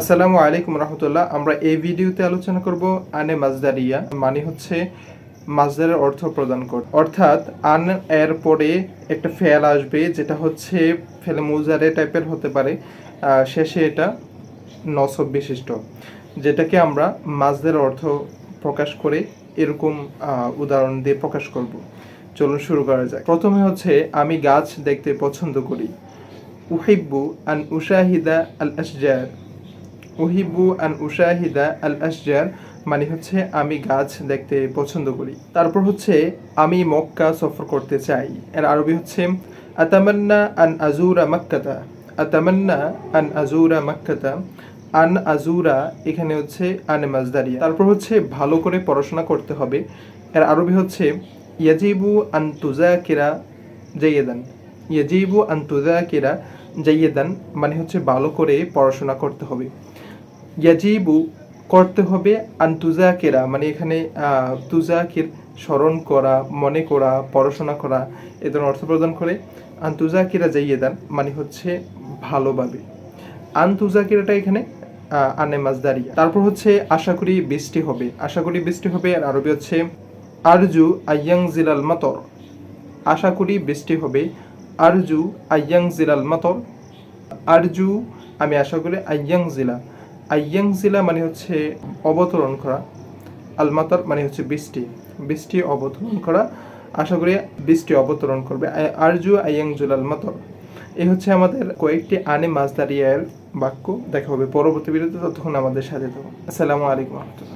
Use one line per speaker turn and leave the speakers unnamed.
আসসালামু আলাইকুম রহমতুল্লাহ। আমরা এই ভিডিওতে আলোচনা করব আনে মাজদারিয়া মানে হচ্ছে মাজদারের অর্থ প্রদান কর অর্থাৎ আন এর পরে একটা ফেল আসবে, যেটা হচ্ছে ফেলে মুজারে টাইপের হতে পারে। শেষে এটা নসব বিশিষ্ট, যেটাকে আমরা মাজদের অর্থ প্রকাশ করে এরকম উদাহরণ দিয়ে প্রকাশ করব। চলুন শুরু করা যাক। প্রথমে হচ্ছে, আমি গাছ দেখতে পছন্দ করি। উহিব্বু আন উশাহিদা আল আশজার উহিব্বু আন উশাহিদা আল আশজার মানে হচ্ছে আমি গাছ দেখতে পছন্দ করি। তারপর হচ্ছে, আমি মক্কা সফর করতে চাই। এর আরবি হচ্ছে, আতামান্না আন আজুরা মাক্কাতা। আতামান্না আন আজুরা মাক্কাতা। আন আজুরা এখানে হচ্ছে, আন মাজদারিয়া। তারপর হচ্ছে, ভালো করে পড়াশোনা করতে হবে। এর আরবি হচ্ছে, ইয়াজিবু আন তুজাকিরা জাইয়েদান। ইয়াজিবু আন তুজাকিরা জাইয়েদান মানে হচ্ছে ভালো করে পড়াশোনা করতে হবে। ইয়াজিবু করতে হবে আন তুজাকিরা মানে এখানে তুজাকির স্মরণ করা, মনে করা, পড়াশোনা করা, এ ধরনের অর্থ প্রদান করে। আন তুজাকিরা জাইয়েদান মানে হচ্ছে ভালোভাবে। আন তুজাকিরাটা এখানে আনে মাজদারিয়া। তারপর হচ্ছে আশা করি বৃষ্টি হবে। আশা করি বৃষ্টি হবে, আর আরবি হচ্ছে আরজু আয়াং জিলাল মাতর। আশা করি বৃষ্টি হবে, আরজু আয়াং জিলাল মাতর। আরজু, আমি আশা করি আয়াং জিলা। আয়াং জিলা মানে হচ্ছে অবতরণ করা, আল মাতার মানে হচ্ছে বৃষ্টি। বৃষ্টি অবতরণ করা, আশা করি বৃষ্টি অবতরণ করবে। আরজু আইয়াংজুল আল মাতর। এই হচ্ছে আমাদের কয়েকটি আনে মাজদারিয়ার বাক্য, দেখা হবে পরবর্তী বিরতি ততক্ষণ আমাদের সাথে থাকুন। আসসালামু আলাইকুম রহমতুল্লাহ।